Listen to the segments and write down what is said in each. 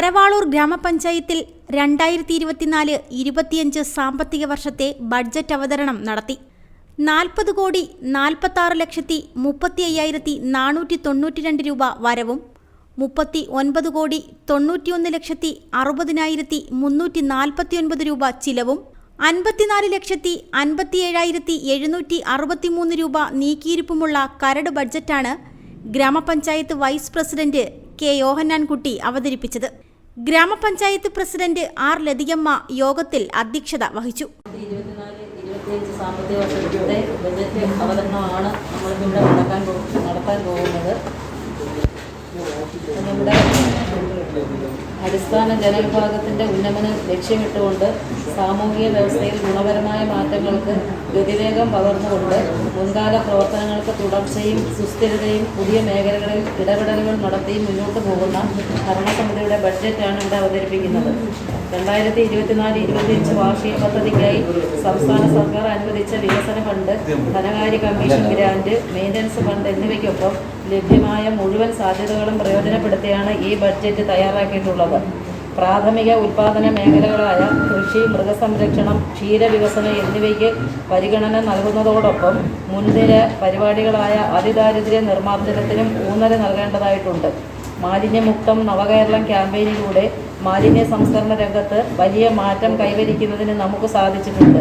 കരവാളൂർ ഗ്രാമപഞ്ചായത്തിൽ രണ്ടായിരത്തി ഇരുപത്തിനാല് ഇരുപത്തിയഞ്ച് സാമ്പത്തിക വർഷത്തെ ബഡ്ജറ്റ് അവതരണം നടത്തി. നാൽപ്പത് കോടി നാൽപ്പത്താറ് ലക്ഷത്തി മുപ്പത്തി അയ്യായിരത്തി നാനൂറ്റി തൊണ്ണൂറ്റി രണ്ട് രൂപ വരവും മുപ്പത്തി ഒൻപത് കോടി തൊണ്ണൂറ്റിയൊന്ന് ലക്ഷത്തി അറുപതിനായിരത്തി മുന്നൂറ്റി നാൽപ്പത്തിയൊൻപത് രൂപ ചിലവും അൻപത്തിനാല് ലക്ഷത്തി അൻപത്തിയേഴായിരത്തി എഴുന്നൂറ്റി അറുപത്തിമൂന്ന് രൂപ നീക്കിയിരിപ്പുമുള്ള കരട് ബഡ്ജറ്റാണ് ഗ്രാമപഞ്ചായത്ത് വൈസ് പ്രസിഡന്റ് കെ യോഹന്നാൻകുട്ടി അവതരിപ്പിച്ചത്. ഗ്രാമപഞ്ചായത്ത് പ്രസിഡന്റ് ആർ ലതികമ്മ യോഗത്തിൽ അധ്യക്ഷത വഹിച്ചു. സാമ്പത്തിക വർഷത്തെ ബജറ്റ് അവതരണമാണ് നമ്മളിവിടെ നടക്കാൻ പോ നടത്താൻ പോകുന്നത്. നമ്മുടെ അടിസ്ഥാന ജനവിഭാഗത്തിന്റെ ഉന്നമനം ലക്ഷ്യമിട്ടുകൊണ്ട് സാമൂഹിക വ്യവസ്ഥയിൽ ഗുണപരമായ മാറ്റങ്ങൾക്ക് ഗതിവേഗം പകർന്നുകൊണ്ട് മുൻകാല പ്രവർത്തനങ്ങൾക്ക് തുടർച്ചയും സുസ്ഥിരതയും പുതിയ മേഖലകളിൽ ഇടപെടലുകൾ നടത്തിയും മുന്നോട്ട് പോകുന്ന ഭരണസമിതിയുടെ ബഡ്ജറ്റാണ് ഇവിടെ അവതരിപ്പിക്കുന്നത്. രണ്ടായിരത്തി ഇരുപത്തിനാല് ഇരുപത്തിയഞ്ച് വാർഷിക പദ്ധതിക്കായി സംസ്ഥാന സർക്കാർ അനുവദിച്ച വികസന ഫണ്ട് ധനകാര്യ കമ്മീഷൻ ഗ്രാന്റ് മെയിന്റനൻസ് ഫണ്ട് എന്നിവയ്ക്കൊപ്പം ലഭ്യമായ മുഴുവൻ സാധ്യതകളും പ്രയോജനപ്പെടുത്തിയാണ് ഈ ബഡ്ജറ്റ് തയ്യാറാക്കിയിട്ടുള്ളത്. പ്രാഥമിക ഉൽപാദന മേഖലകളായ കൃഷി മൃഗസംരക്ഷണം ക്ഷീരവികസനം എന്നിവയ്ക്ക് പരിഗണന നൽകുന്നതോടൊപ്പം മുൻനിര പരിപാടികളായ അതിദാരിദ്ര്യ നിർമ്മാർജനത്തിനും ഊന്നൽ നൽകേണ്ടതായിട്ടുണ്ട്. മാലിന്യമുക്തം നവകേരളം ക്യാമ്പയിനിലൂടെ മാലിന്യ സംസ്കരണ രംഗത്ത് വലിയ മാറ്റം കൈവരിക്കുന്നതിന് നമുക്ക് സാധിച്ചിട്ടുണ്ട്.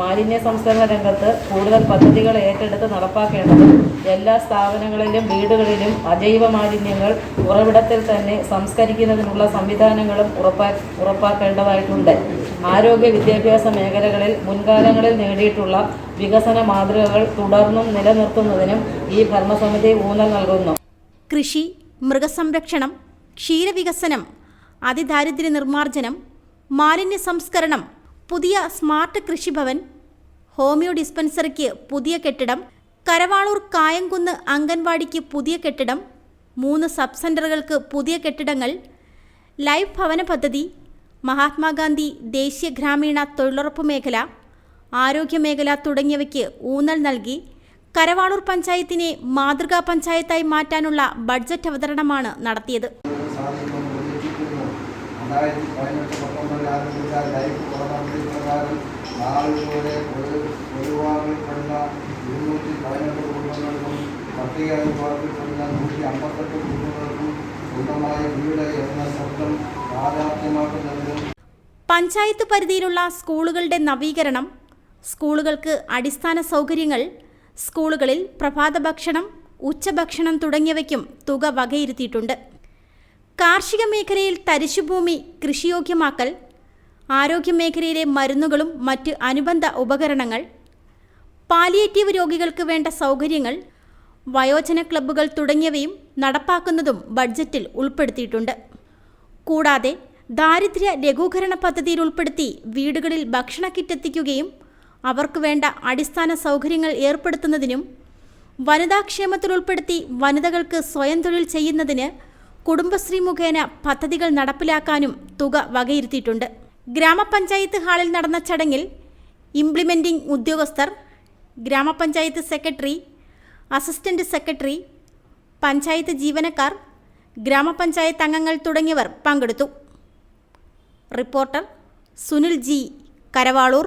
മാലിന്യ സംസ്കരണ രംഗത്ത് കൂടുതൽ പദ്ധതികൾ ഏറ്റെടുത്ത് നടപ്പാക്കേണ്ടതും എല്ലാ സ്ഥാപനങ്ങളിലും വീടുകളിലും അജൈവ മാലിന്യങ്ങൾ ഉറവിടത്തിൽ തന്നെ സംസ്കരിക്കുന്നതിനുള്ള സംവിധാനങ്ങളും ഉറപ്പാ ഉറപ്പാക്കേണ്ടതായിട്ടുണ്ട്. ആരോഗ്യ വിദ്യാഭ്യാസ മേഖലകളിൽ മുൻകാലങ്ങളിൽ നേടിയിട്ടുള്ള വികസന മാതൃകകൾ തുടർന്നും നിലനിർത്തുന്നതിനും ഈ ഭരണസമിതി ഊന്നൽ നൽകുന്നു. കൃഷി മൃഗസംരക്ഷണം ക്ഷീരവികസനം അതിദാരിദ്ര്യ നിർമ്മാർജനം മാലിന്യ സംസ്കരണം പുതിയ സ്മാർട്ട് കൃഷിഭവൻ ഹോമിയോ ഡിസ്പെൻസറിക്ക് പുതിയ കെട്ടിടം കരവാളൂർ കായംകുന്ന് അംഗൻവാടിക്ക് പുതിയ കെട്ടിടം മൂന്ന് സബ് സെന്ററുകൾക്ക് പുതിയ കെട്ടിടങ്ങൾ ലൈഫ് ഭവന പദ്ധതി മഹാത്മാഗാന്ധി ദേശീയ ഗ്രാമീണ തൊഴിലുറപ്പ് മേഖല ആരോഗ്യമേഖല തുടങ്ങിയവയ്ക്ക് ഊന്നൽ നൽകി കരവാളൂർ പഞ്ചായത്തിനെ മാതൃകാ പഞ്ചായത്തായി മാറ്റാനുള്ള ബഡ്ജറ്റ് അവതരണമാണ് നടത്തിയത്. രണ്ടായിരത്തി പതിനെട്ട് പത്തൊമ്പതിൽ ആരംഭിച്ച ലൈഫ് പ്രധാനമന്ത്രി പ്രകാരം നാളിലൂടെ ഒഴിവാക്കപ്പെടുന്ന ഇരുന്നൂറ്റി പതിനെട്ട് കുടുംബങ്ങൾക്കും പട്ടിക വിഭാഗത്തിൽപ്പെടുന്ന നൂറ്റി അമ്പത്തെട്ട് കുടുംബങ്ങൾക്കും സ്വന്തമായ വീട് എന്ന സ്വപ്നം യാഥാർത്ഥ്യമാക്കുന്നതിനും പഞ്ചായത്ത് പരിധിയിലുള്ള സ്കൂളുകളുടെ നവീകരണം സ്കൂളുകൾക്ക് അടിസ്ഥാന സൗകര്യങ്ങൾ സ്കൂളുകളിൽ പ്രഭാത ഭക്ഷണം ഉച്ചഭക്ഷണം തുടങ്ങിയവയ്ക്കും തുക വകയിരുത്തിയിട്ടുണ്ട്. കാർഷിക മേഖലയിൽ തരിശുഭൂമി കൃഷിയോഗ്യമാക്കൽ ആരോഗ്യമേഖലയിലെ മരുന്നുകളും മറ്റ് അനുബന്ധ ഉപകരണങ്ങൾ പാലിയേറ്റീവ് രോഗികൾക്ക് വേണ്ട സൗകര്യങ്ങൾ വയോജന ക്ലബ്ബുകൾ തുടങ്ങിയവയും നടപ്പാക്കുന്നതും ബഡ്ജറ്റിൽ ഉൾപ്പെടുത്തിയിട്ടുണ്ട്. കൂടാതെ ദാരിദ്ര്യ ലഘൂകരണ പദ്ധതിയിൽ ഉൾപ്പെടുത്തി വീടുകളിൽ ഭക്ഷണ കിറ്റ് എത്തിക്കുകയും അവർക്ക് വേണ്ട അടിസ്ഥാന സൗകര്യങ്ങൾ ഏർപ്പെടുത്തുന്നതിനും വനിതാക്ഷേമത്തിൽ ഉൾപ്പെടുത്തി വനിതകൾക്ക് സ്വയം തൊഴിൽ ചെയ്യുന്നതിന് കുടുംബശ്രീ മുഖേന പദ്ധതികൾ നടപ്പിലാക്കാനും തുക വകയിരുത്തിയിട്ടുണ്ട്. ഗ്രാമപഞ്ചായത്ത് ഹാളിൽ നടന്ന ചടങ്ങിൽ ഇംപ്ലിമെന്റിംഗ് ഉദ്യോഗസ്ഥർ ഗ്രാമപഞ്ചായത്ത് സെക്രട്ടറി അസിസ്റ്റന്റ് സെക്രട്ടറി പഞ്ചായത്ത് ജീവനക്കാർ ഗ്രാമപഞ്ചായത്ത് അംഗങ്ങൾ തുടങ്ങിയവർ പങ്കെടുത്തു. Reporter Sunil G Karavaloor